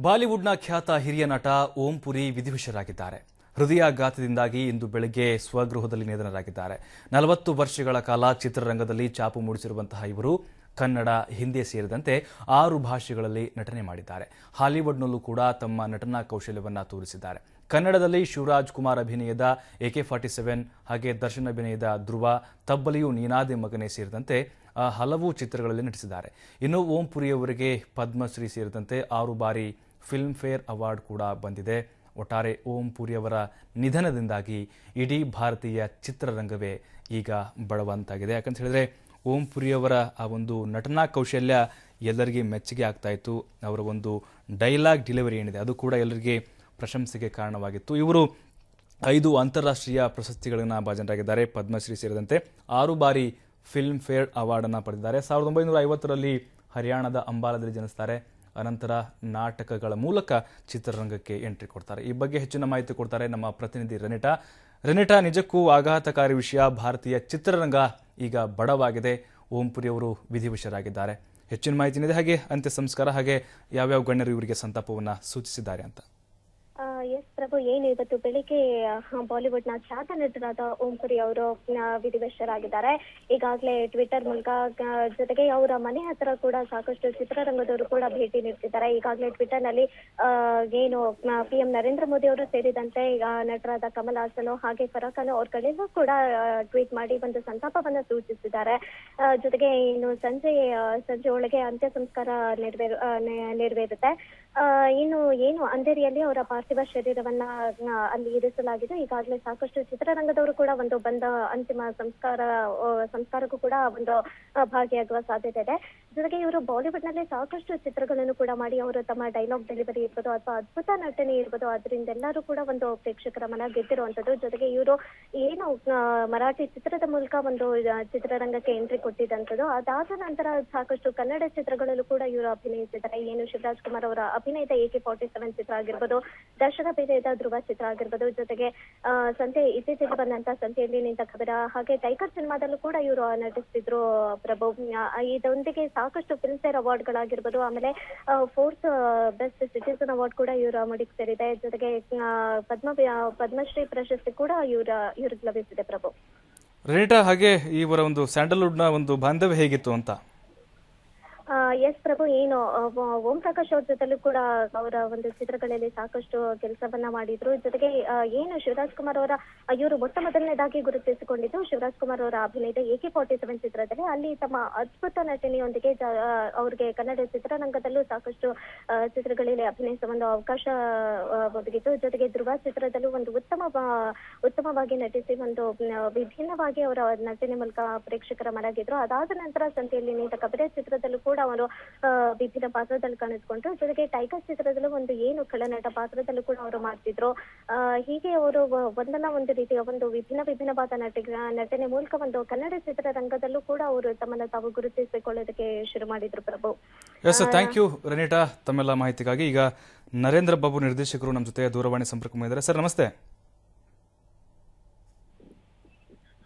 ಬಾಲಿವುಡ್ನ ಖ್ಯಾತ ಹಿರಿಯ ನಟ ಓಂ ಪುರಿ ವಿಧಿವಶರಾಗಿದ್ದಾರೆ. ಹೃದಯಾಘಾತದಿಂದಾಗಿ ಇಂದು ಬೆಳಗ್ಗೆ ಸ್ವಗೃಹದಲ್ಲಿ ನಿಧನರಾಗಿದ್ದಾರೆ. ನಲವತ್ತು ವರ್ಷಗಳ ಕಾಲ ಚಿತ್ರರಂಗದಲ್ಲಿ ಚಾಪು ಮೂಡಿಸಿರುವಂತಹ ಇವರು ಕನ್ನಡ, ಹಿಂದಿ ಸೇರಿದಂತೆ ಆರು ಭಾಷೆಗಳಲ್ಲಿ ನಟನೆ ಮಾಡಿದ್ದಾರೆ. ಹಾಲಿವುಡ್ನಲ್ಲೂ ಕೂಡ ತಮ್ಮ ನಟನಾ ಕೌಶಲ್ಯವನ್ನು ತೋರಿಸಿದ್ದಾರೆ. ಕನ್ನಡದಲ್ಲಿ ಶಿವರಾಜ್ ಕುಮಾರ್ ಅಭಿನಯದ ಎಕೆ ಫಾರ್ಟಿ ಸೆವೆನ್ ಹಾಗೆ ದರ್ಶನ್ ಅಭಿನಯದ ಧ್ರುವ, ತಬ್ಬಲಿಯು ನೀನಾದೆ ಮಗನೇ ಸೇರಿದಂತೆ ಹಲವು ಚಿತ್ರಗಳಲ್ಲಿ ನಟಿಸಿದ್ದಾರೆ. ಇನ್ನು ಓಂ ಪುರಿಯವರಿಗೆ ಪದ್ಮಶ್ರೀ ಸೇರಿದಂತೆ ಆರು ಬಾರಿ ಫಿಲ್ಮ್ ಫೇರ್ ಅವಾರ್ಡ್ ಕೂಡ ಬಂದಿದೆ. ಒಟ್ಟಾರೆ ಓಂ ಪುರಿಯವರ ನಿಧನದಿಂದಾಗಿ ಇಡೀ ಭಾರತೀಯ ಚಿತ್ರರಂಗವೇ ಈಗ ಬಡವಂತಾಗಿದೆ. ಯಾಕಂತ ಹೇಳಿದ್ರೆ ಓಂ ಪುರಿಯವರ ಆ ಒಂದು ನಟನಾ ಕೌಶಲ್ಯ ಎಲ್ಲರಿಗೆ ಮೆಚ್ಚುಗೆ ಆಗ್ತಾ ಇತ್ತು. ಅವರ ಒಂದು ಡೈಲಾಗ್ ಡೆಲಿವರಿ ಏನಿದೆ, ಅದು ಕೂಡ ಎಲ್ಲರಿಗೆ ಪ್ರಶಂಸೆಗೆ ಕಾರಣವಾಗಿತ್ತು. ಇವರು ಐದು ಅಂತಾರಾಷ್ಟ್ರೀಯ ಪ್ರಶಸ್ತಿಗಳನ್ನು ಭಾಜನರಾಗಿದ್ದಾರೆ. ಪದ್ಮಶ್ರೀ ಸೇರಿದಂತೆ ಆರು ಬಾರಿ ಫಿಲ್ಮ್ ಫೇರ್ ಅವಾರ್ಡನ್ನು ಪಡೆದಿದ್ದಾರೆ. ಸಾವಿರದ ಒಂಬೈನೂರ ಐವತ್ತರಲ್ಲಿ ಹರಿಯಾಣದ ಅಂಬಾಲದಲ್ಲಿ ಜನಿಸ್ತಾರೆ. ಅನಂತರ ನಾಟಕಗಳ ಮೂಲಕ ಚಿತ್ರರಂಗಕ್ಕೆ ಎಂಟ್ರಿ ಕೊಡ್ತಾರೆ. ಈ ಬಗ್ಗೆ ಹೆಚ್ಚಿನ ಮಾಹಿತಿ ಕೊಡ್ತಾರೆ ನಮ್ಮ ಪ್ರತಿನಿಧಿ ರೆನಿಟಾ. ರೆನಿಟಾ, ನಿಜಕ್ಕೂ ಆಘಾತಕಾರಿ ವಿಷಯ. ಭಾರತೀಯ ಚಿತ್ರರಂಗ ಈಗ ಬಡವಾಗಿದೆ. ಓಂಪುರಿಯವರು ವಿಧಿವಶರಾಗಿದ್ದಾರೆ. ಹೆಚ್ಚಿನ ಮಾಹಿತಿ ಇದೆ ಹಾಗೆ ಅಂತ್ಯ ಸಂಸ್ಕಾರ ಹಾಗೆ ಯಾವ್ಯಾವ ಗಣ್ಯರು ಇವರಿಗೆ ಸಂತಾಪವನ್ನು ಸೂಚಿಸಿದ್ದಾರೆ ಅಂತ. ಪ್ರಭು ಏನು ಇವತ್ತು ಬೆಳಿಗ್ಗೆ ಬಾಲಿವುಡ್ನ ಖ್ಯಾತ ನಟರಾದ ಓಂ ಪುರಿ ಅವರು ವಿಧಿವಶರಾಗಿದ್ದಾರೆ. ಈಗಾಗಲೇ ಟ್ವಿಟರ್ ಮೂಲಕ ಜೊತೆಗೆ ಅವರ ಮನೆ ಹತ್ರ ಕೂಡ ಸಾಕಷ್ಟು ಚಿತ್ರರಂಗದವರು ಕೂಡ ಭೇಟಿ ನೀಡ್ತಿದ್ದಾರೆ. ಈಗಾಗಲೇ ಟ್ವಿಟರ್ನಲ್ಲಿ ಏನು ಪಿ ಎಂ ನರೇಂದ್ರ ಮೋದಿ ಅವರು ಸೇರಿದಂತೆ ಈಗ ನಟರಾದ ಕಮಲ್ ಹಾಸನ್ ಹಾಗೆ ಫರಾ ಅವ್ರ ಅವ್ರಗಳೆಲ್ಲೂ ಕೂಡ ಟ್ವೀಟ್ ಮಾಡಿ ಒಂದು ಸಂತಾಪವನ್ನ ಸೂಚಿಸಿದ್ದಾರೆ. ಜೊತೆಗೆ ಇನ್ನು ಸಂಜೆ ಸಂಜೆ ಒಳಗೆ ಅಂತ್ಯ ಸಂಸ್ಕಾರ ನೆರವೇರು ನೆರವೇರುತ್ತೆ. ಇನ್ನು ಏನು ಅಂಧೇರಿಯಲ್ಲಿ ಅವರ ಪಾರ್ಥಿವ ಶರೀರವನ್ನ ಅಲ್ಲಿ ಇರಿಸಲಾಗಿದೆ. ಈಗಾಗಲೇ ಸಾಕಷ್ಟು ಚಿತ್ರರಂಗದವರು ಕೂಡ ಒಂದು ಬಂದ ಅಂತಿಮ ಸಂಸ್ಕಾರ ಸಂಸ್ಕಾರಕ್ಕೂ ಕೂಡ ಒಂದು ಭಾಗಿಯಾಗುವ ಸಾಧ್ಯತೆ ಇದೆ. ಜೊತೆಗೆ ಇವರು ಬಾಲಿವುಡ್ನಲ್ಲಿ ಸಾಕಷ್ಟು ಚಿತ್ರಗಳನ್ನು ಕೂಡ ಮಾಡಿ ಅವರು ತಮ್ಮ ಡೈಲಾಗ್ ಡೆಲಿವರಿ ಇರ್ಬೋದು ಅಥವಾ ಅದ್ಭುತ ನಟನೆ ಇರ್ಬೋದು. ಅದರಿಂದ ಎಲ್ಲರೂ ಕೂಡ ಒಂದು ಪ್ರೇಕ್ಷಕರ ಮನ ಗೆದ್ದಿರುವಂತದ್ದು ಜೊತೆಗೆ ಇವರು ಏನು ಮರಾಠಿ ಚಿತ್ರದ ಮೂಲಕ ಒಂದು ಚಿತ್ರರಂಗಕ್ಕೆ ಎಂಟ್ರಿ ಕೊಟ್ಟಿದ್ದಂಥದ್ದು. ಅದಾದ ನಂತರ ಸಾಕಷ್ಟು ಕನ್ನಡ ಚಿತ್ರಗಳಲ್ಲೂ ಕೂಡ ಇವರು ಅಭಿನಯಿಸಿದ್ದಾರೆ. ಏನು, ಶಿವರಾಜ್ ಕುಮಾರ್ ಅವರ ಅಭಿನಯದ ಎಕೆ ಫಾರ್ಟಿ ಸೆವೆನ್ ಚಿತ್ರ ಆಗಿರ್ಬೋದು, ದರ್ಶನ ಅಭಿನಯದ ಧ್ರುವ ಚಿತ್ರ ಆಗಿರ್ಬೋದು, ಜೊತೆಗೆ ಸಂತೆ ಇತ್ತೀಚೆಗೆ ಬಂದಂತ ಸಂತೆಯಲ್ಲಿ ನಿಂತ ಕಬರ ಹಾಗೆ ಟೈಗರ್ ಸಿನಿಮಾದಲ್ಲೂ ಕೂಡ ಇವರು ನಟಿಸ್ತಿದ್ರು ಪ್ರಭು. ಇದೊಂದಿಗೆ ಇದರೊಂದಿಗೆ ಸಾಕಷ್ಟು ಫಿಲ್ಮ್ ಫೇರ್ ಅವಾರ್ಡ್ಗಳಾಗಿರ್ಬೋದು ಆಮೇಲೆ ಫೋರ್ತ್ ಬೆಸ್ಟ್ ಸಿಟಿಸನ್ ಅವಾರ್ಡ್ ಕೂಡ ಇವ್ರ ಮಡಿಗೆ ಸೇರಿದೆ. ಜೊತೆಗೆ ಪದ್ಮ ಪದ್ಮಶ್ರೀ ಪ್ರಶಸ್ತಿ ಕೂಡ ಇವ್ರ ಇವ್ರಿಗೆ ಲಭಿಸಿದೆ ಪ್ರಭು. ರೇಟಾ, ಹಾಗೆ ಇವರ ಒಂದು ಸ್ಯಾಂಡಲ್ವುಡ್ನ ಒಂದು ಬಾಂಧವ್ಯ ಹೇಗಿತ್ತು ಅಂತ? ಎಸ್ ಪ್ರಭು, ಏನು ಓಂ ಪ್ರಕಾಶ್ ಅವ್ರ ಜೊತೆಲೂ ಕೂಡ ಅವರ ಒಂದು ಚಿತ್ರಗಳಲ್ಲಿ ಸಾಕಷ್ಟು ಕೆಲಸವನ್ನ ಮಾಡಿದ್ರು. ಜೊತೆಗೆ ಏನು ಶಿವರಾಜ್ ಕುಮಾರ್ ಅವರ ಇವರು ಮೊಟ್ಟ ಮೊದಲನೇದಾಗಿ ಗುರುತಿಸಿಕೊಂಡಿದ್ದು ಶಿವರಾಜ್ ಕುಮಾರ್ ಅವರ ಅಭಿನಯದ ಎಕೆ ಫಾರ್ಟಿ ಸೆವೆನ್ ಚಿತ್ರದಲ್ಲಿ. ಅಲ್ಲಿ ತಮ್ಮ ಅದ್ಭುತ ನಟನೆಯೊಂದಿಗೆ ಅವ್ರಿಗೆ ಕನ್ನಡ ಚಿತ್ರರಂಗದಲ್ಲೂ ಸಾಕಷ್ಟು ಚಿತ್ರಗಳಲ್ಲಿ ಅಭಿನಯಿಸುವ ಒಂದು ಅವಕಾಶ ಒದಗಿತು. ಜೊತೆಗೆ ಧ್ರುವ ಚಿತ್ರದಲ್ಲೂ ಒಂದು ಉತ್ತಮ ಉತ್ತಮವಾಗಿ ನಟಿಸಿ ಒಂದು ವಿಭಿನ್ನವಾಗಿ ಅವರ ನಟನೆ ಮೂಲಕ ಪ್ರೇಕ್ಷಕರ ಮನಗಿದ್ರು. ಅದಾದ ನಂತರ ಸಂತೆಯಲ್ಲಿ ನಿಂತ ಕಬರೆ ಚಿತ್ರದಲ್ಲೂ ಕೂಡ ಅವರು ಆ, ವಿಭಿನ್ನ ಪಾತ್ರದಲ್ಲಿ ಕಾಣಿಸ್ಕೊಂಡ್ರು. ಜೊತೆಗೆ ಟೈಗರ್ ಚಿತ್ರದಲ್ಲೂ ಒಂದು ಏನು ಖಳನಟ ಪಾತ್ರದಲ್ಲೂ ಕೂಡ ಅವರು ಮಾಡ್ತಿದ್ರು. ಹೀಗೆ ಅವರು ಒಂದನ್ನ ಒಂದಲ್ಲ ಒಂದು ರೀತಿಯ ಒಂದು ವಿಭಿನ್ನ ವಿಭಿನ್ನವಾದ ನಟ ನಟನೆ ಮೂಲಕ ಒಂದು ಕನ್ನಡ ಚಿತ್ರರಂಗದಲ್ಲೂ ಕೂಡ ಅವರು ತಮ್ಮನ್ನ ತಾವು ಗುರುತಿಸಿಕೊಳ್ಳೋದಕ್ಕೆ ಶುರು ಮಾಡಿದ್ರು ಪ್ರಭು. ಎಸ್ ಥ್ಯಾಂಕ್ ಯು ರನಿಟಾ ತಮ್ಮೆಲ್ಲ ಮಾಹಿತಿಗಾಗಿ. ಈಗ ನರೇಂದ್ರ ಬಾಬು ನಿರ್ದೇಶಕರು ನಮ್ಮ ಜೊತೆ ದೂರವಾಣಿ ಸಂಪರ್ಕ ಮಾಡಿದ್ದಾರೆ. ಸರ್ ನಮಸ್ತೆ.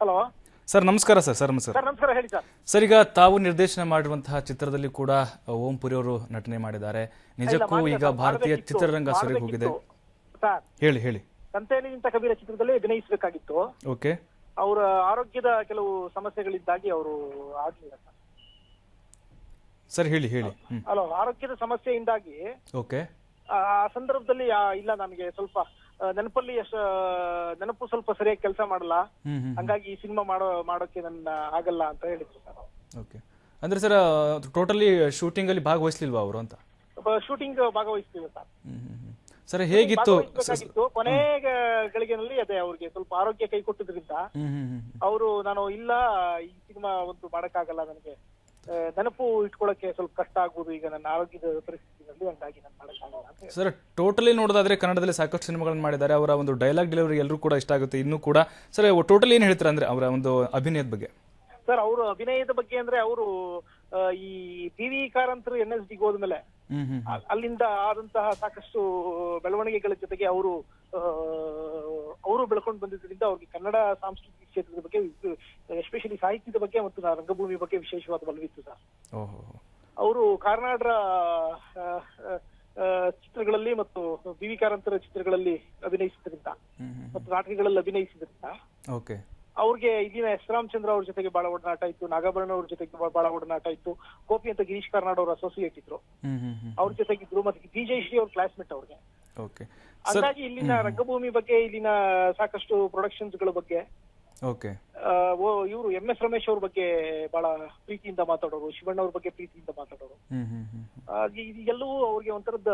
ಹಲೋ ಸರ್ ನಮಸ್ಕಾರ ಸರ್ ಸರ್ ನಮಸ್ಕಾರ. ಸರ್ ನಮಸ್ಕಾರ ಹೇಳಿ ಸರ್. ಸರ್ ಈಗ ತಾವು ನಿರ್ದೇಶನ ಮಾಡಿರುವಂತಹ ಚಿತ್ರದಲ್ಲಿ ಕೂಡ ಓಂ ಪುರಿ ಅವರು ನಟನೆ ಮಾಡಿದ್ದಾರೆ. ನಿಜಕ್ಕೂ ಈಗ ಭಾರತೀಯ ಚಿತ್ರರಂಗ ಸರಿ ಹೋಗಿದೆ. ಹೇಳಿ ಹೇಳಿ. ನಿಂತ ಕಬೀರ ಚಿತ್ರದಲ್ಲಿ ಅಭಿನಯಿಸಬೇಕಾಗಿತ್ತು. ಓಕೆ. ಅವರ ಆರೋಗ್ಯದ ಕೆಲವು ಸಮಸ್ಯೆಗಳಿಂದಾಗಿ ಅವರು ಆಗ್ಲಿಲ್ಲ ಸರ್. ಹೇಳಿ ಹೇಳಿ. ಅಲ್ಲ ಆರೋಗ್ಯದ ಸಮಸ್ಯೆಯಿಂದಾಗಿ ಓಕೆ. ಆ ಸಂದರ್ಭದಲ್ಲಿ ಇಲ್ಲ ನನಗೆ ಸ್ವಲ್ಪ ನೆನಪಲ್ಲಿ ಅಷ್ಟ ನೆನಪು ಸ್ವಲ್ಪ ಸರಿಯಾಗಿ ಕೆಲಸ ಮಾಡಲ್ಲ. ಹಂಗಾಗಿ ಈ ಸಿನಿಮಾ ಮಾಡೋ ಮಾಡೋಕೆ ನನ್ನ ಆಗಲ್ಲ ಅಂತ ಹೇಳಿದ್ರು ಸರ್ ಓಕೆ. ಅಂದ್ರೆ ಸರ್ ಟೋಟಲಿ ಶೂಟಿಂಗ್ ಅಲ್ಲಿ ಭಾಗವಹಿಸ್ಲಿಲ್ವಾ ಅವರು ಅಂತ? Shooting ಭಾಗವಹಿಸ್ತೀವಿ sir. ಸರ್ ಹೇಗಿತ್ತು? ಗಳಿಗೆನಲ್ಲಿ ಅದೇ ಅವ್ರಿಗೆ ಸ್ವಲ್ಪ ಆರೋಗ್ಯ ಕೈ ಕೊಟ್ಟಿದ್ರಿಂದ ಅವರು ನಾನು ಇಲ್ಲ ಈ ಸಿನಿಮಾ ಒಂದು ಮಾಡಕ್ಕಾಗಲ್ಲ ನನಗೆ. ನೆನಪು ಇಟ್ಕೊಳಕ್ಕೆ ಸ್ವಲ್ಪ ಕಷ್ಟ ಆಗ್ಬೋದು. ಈಗ ನನ್ನ ಆರೋಗ್ಯದ ಪರಿಸ್ಥಿತಿನಲ್ಲಿ ಹಂಗಾಗಿ ನಾನು ಮಾಡೋಕ್ಕಾಗಲ್ಲ ಅಂತ ಸರ್ ಟೋಟಲಿ ನೋಡೋದಾದ್ರೆ ಕನ್ನಡದಲ್ಲಿ ಸಾಕಷ್ಟು ಸಿನಿಮಾಗಳನ್ನು ಮಾಡಿದ್ದಾರೆ. ಅವರ ಒಂದು ಡೈಲಾಗ್ ಡೆಲಿವರಿ ಎಲ್ಲರೂ ಕೂಡ ಇಷ್ಟ ಆಗುತ್ತೆ. ಇನ್ನೂ ಕೂಡ ಸರ್ ಟೋಟಲಿ ಏನು ಹೇಳ್ತಾರೆ ಅಂದ್ರೆ ಅವರ ಒಂದು ಅಭಿನಯದ ಬಗ್ಗೆ? ಸರ್ ಅವರು ಅಭಿನಯದ ಬಗ್ಗೆ ಅಂದ್ರೆ ಅವರು ಈ ಟಿವಿ ವಿ ಕಾರಂತರು ಎನ್ ಎಸ್ ಡಿಗೆ ಹೋದ್ಮೇಲೆ ಅಲ್ಲಿಂದ ಆದಂತಹ ಸಾಕಷ್ಟು ಬೆಳವಣಿಗೆಗಳ ಜೊತೆಗೆ ಅವರು ಅವರು ಬೆಳ್ಕೊಂಡು ಬಂದಿದ್ದರಿಂದ ಅವ್ರಿಗೆ ಕನ್ನಡ ಸಾಂಸ್ಕೃತಿಕ ಕ್ಷೇತ್ರದ ಬಗ್ಗೆ ಎಸ್ಪೆಷಲಿ ಸಾಹಿತ್ಯದ ಬಗ್ಗೆ ಮತ್ತು ರಂಗಭೂಮಿ ಬಗ್ಗೆ ವಿಶೇಷವಾದ ಬಲವಿತ್ತು ಸರ್. ಅವರು ಕಾರ್ನಾಡ್ರ ಚಿತ್ರಗಳಲ್ಲಿ ಮತ್ತು ಬಿ ವಿ ಕಾರಂತರ ಚಿತ್ರಗಳಲ್ಲಿ ಅಭಿನಯಿಸಿದ್ರಿಂದ ಮತ್ತು ನಾಟಕಗಳಲ್ಲಿ ಅಭಿನಯಿಸಿದ್ರಿಂದ ಅವ್ರಿಗೆ ಇಲ್ಲಿನ ಎಸ್ ರಾಮಚಂದ್ರ ಅವ್ರ ಜೊತೆಗೆ ಬಹಳ ಒಡನಾಟ ಇತ್ತು ನಾಗಾಭರಣ ಅವ್ರ ಜೊತೆಗೆ ಬಹಳ- ಒಡನಾಟ ಇತ್ತು ಕೋಪಿ ಅಂತ ಗಿರೀಶ್ ಕಾರ್ನಾಡ್ ಅವ್ರ ಅಸೋಸಿಯೇಟ್ ಇದ್ರು. ಅವ್ರ ಜೊತೆಗಿದ್ರು ಮತ್ತೆ ಬಿಜೆ ಶ್ರೀ ಅವ್ರ ಕ್ಲಾಸ್ಮೇಟ್ ಅವ್ರಿಗೆ. ಹಂಗಾಗಿ ಇಲ್ಲಿನ ರಂಗಭೂಮಿ ಬಗ್ಗೆ ಇಲ್ಲಿನ ಸಾಕಷ್ಟು ಪ್ರೊಡಕ್ಷನ್ಸ್ಗಳ ಬಗ್ಗೆ ಓಕೆ. ಇವರು ಎಂ ಎಸ್ ರಮೇಶ್ ಅವ್ರ ಬಗ್ಗೆ ಬಹಳ ಪ್ರೀತಿಯಿಂದ ಮಾತಾಡೋರು ಶಿವಣ್ಣ ಅವ್ರ ಬಗ್ಗೆ ಪ್ರೀತಿಯಿಂದ ಮಾತಾಡೋರು. ಎಲ್ಲವೂ ಅವ್ರಿಗೆ ಒಂಥರದ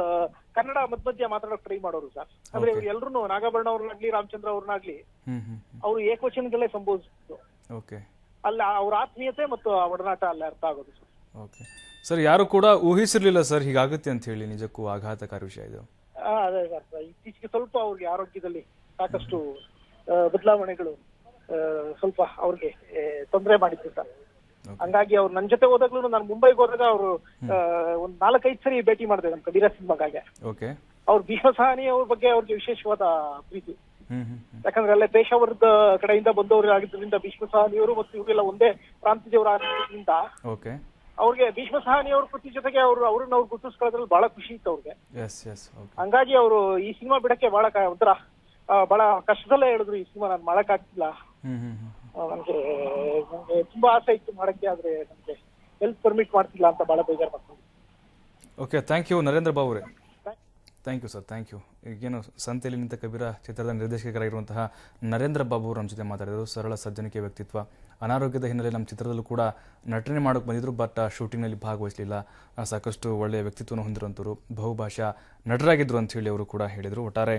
ಕನ್ನಡ ಮಧ್ಯ ಮಧ್ಯ ಮಾತಾಡೋಕ್ ಟ್ರೈ ಮಾಡೋರು ಸರ್. ಅಂದ್ರೆ ಇವ್ರು ಎಲ್ರು ನಾಗಾಭರಣ ಅವ್ರನ್ನಾಗ್ಲಿ ರಾಮಚಂದ್ರ ಅವ್ರನ್ನಾಗ್ಲಿ ಅವರು ಏಕವಚನಗಳೇ ಸಂಬೋಧಿಸಿದ್ರು ಓಕೆ. ಅಲ್ಲ ಅವ್ರ ಆತ್ಮೀಯತೆ ಮತ್ತು ಒಡನಾಟ ಅಲ್ಲಿ ಅರ್ಥ ಆಗೋದು ಸರ್. ಓಕೆ. ಸರ್ ಯಾರು ಕೂಡ ಊಹಿಸಿರ್ಲಿಲ್ಲ ಸರ್ ಹೀಗಾಗುತ್ತೆ ಅಂತ ಹೇಳಿ ನಿಜಕ್ಕೂ ಆಘಾತಕಾರಿ ವಿಷಯ ಇದು. ಅದೇ ಸರ್ ಇತ್ತೀಚೆಗೆ ಸ್ವಲ್ಪ ಅವ್ರಿಗೆ ಆರೋಗ್ಯದಲ್ಲಿ ಸಾಕಷ್ಟು ಬದಲಾವಣೆಗಳು ಸ್ವಲ್ಪ ಅವ್ರಿಗೆ ತೊಂದರೆ ಮಾಡಿದ್ರು ಸರ್ ಹಂಗಾಗಿ ಅವ್ರು ನನ್ ಜೊತೆ ಹೋದಾಗ್ಲೂ ನಾನು ಮುಂಬೈಗೆ ಹೋದಾಗ ಅವರು ಒಂದ್ ನಾಲ್ಕೈದು ಸರಿ ಭೇಟಿ ಮಾಡಿದೆ ನಮ್ ಕಬೀರ ಸಿಂಗ್ ಮಗಾಗೆ ಅವ್ರ ಭೀಮ ಸಹಾನಿ ಅವ್ರ ಬಗ್ಗೆ ಅವ್ರಿಗೆ ವಿಶೇಷವಾದ ಪ್ರೀತಿ. ಯಾಕಂದ್ರೆ ಅಲ್ಲೇ ಪೇಶಾವರದ ಕಡೆಯಿಂದ ಬಂದವರು ಆಗಿದ್ದರಿಂದ ಭೀಷ್ಮ ಸಹಾನಿಯವರು ಮತ್ತು ಇವರೆಲ್ಲ ಒಂದೇ ಪ್ರಾಂತ್ಯದವರು ಆಗಿದ್ದರಿಂದ ಅವ್ರಿಗೆ ಭೀಷ್ಮ ಸಹಾನಿ ಅವ್ರ ಕೃತಿ ಜೊತೆಗೆ ಅವರು ಅವ್ರನ್ನ ಅವ್ರು ಗುರುತಿಸ್ಕೊಳ್ಳೋದ್ರಲ್ಲಿ ಬಹಳ ಖುಷಿ ಇತ್ತು ಅವ್ರಿಗೆ. ಹಂಗಾಗಿ ಅವರು ಈ ಸಿನಿಮಾ ಬಿಡಕ್ಕೆ ಬಹಳ ಒಂಥರ ಬಹಳ ಕಷ್ಟದಲ್ಲೇ ಹೇಳಿದ್ರು ಈ ಸಿನಿಮಾ ನಾನು ಮಾಡಕ್ ಆಗ್ತಿಲ್ಲ. ತುಂಬಾ ಆಸೆ ಇತ್ತು ಮಾಡಕ್ಕೆ ಆದ್ರೆ ನಮ್ಗೆ ಹೆಲ್ತ್ ಪರ್ಮಿಟ್ ಮಾಡ್ತಿಲ್ಲ ಅಂತ ಬಹಳ ಬೇಜಾರು ಮಾಡ್ಕೊಂಡು okay thank you Narendra ಬಾಬುರೇ. Thank you sir thank you ಈಗೇನು ಸಂತೆಯಲ್ಲಿ ನಿಂತ ಕಬೀರ ಚಿತ್ರದ ನಿರ್ದೇಶಕರಾಗಿರುವಂತಹ ನರೇಂದ್ರ ಬಾಬು ಅವರು ನಮ್ಮ ಜೊತೆ ಮಾತಾಡಿದರು ಸರಳ ಸಜ್ಜನಿಕೆ ವ್ಯಕ್ತಿತ್ವ. ಅನಾರೋಗ್ಯದ ಹಿನ್ನೆಲೆ ನಮ್ಮ ಚಿತ್ರದಲ್ಲೂ ಕೂಡ ನಟನೆ ಮಾಡೋಕೆ ಬಂದಿದ್ರು ಬಟ್ ಶೂಟಿಂಗ್ನಲ್ಲಿ ಭಾಗವಹಿಸಲಿಲ್ಲ. ಸಾಕಷ್ಟು ಒಳ್ಳೆಯ ವ್ಯಕ್ತಿತ್ವವನ್ನು ಹೊಂದಿರುವಂಥವ್ರು, ಬಹುಭಾಷಾ ನಟರಾಗಿದ್ದರು ಅಂತ ಹೇಳಿ ಅವರು ಕೂಡ ಹೇಳಿದರು. ಒಟ್ಟಾರೆ,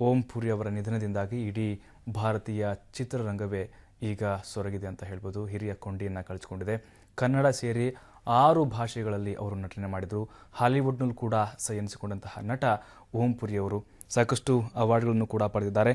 ಓಂ ಪುರಿ ಅವರ ನಿಧನದಿಂದಾಗಿ ಇಡೀ ಭಾರತೀಯ ಚಿತ್ರರಂಗವೇ ಈಗ ಸೊರಗಿದೆ ಅಂತ ಹೇಳ್ಬೋದು. ಹಿರಿಯ ಕೊಂಡಿಯನ್ನು ಕಳಿಸ್ಕೊಂಡಿದೆ ಕನ್ನಡ ಸೇರಿ ಆರು ಭಾಷೆಗಳಲ್ಲಿ ಅವರು ನಟನೆ ಮಾಡಿದರು. ಹಾಲಿವುಡ್ನಲ್ಲೂ ಕೂಡ ಸೈ ಎನಿಸಿಕೊಂಡಂತಹ ನಟ ಓಂ ಪುರಿ ಅವರು ಸಾಕಷ್ಟು ಅವಾರ್ಡ್ಗಳನ್ನು ಕೂಡ ಪಡೆದಿದ್ದಾರೆ.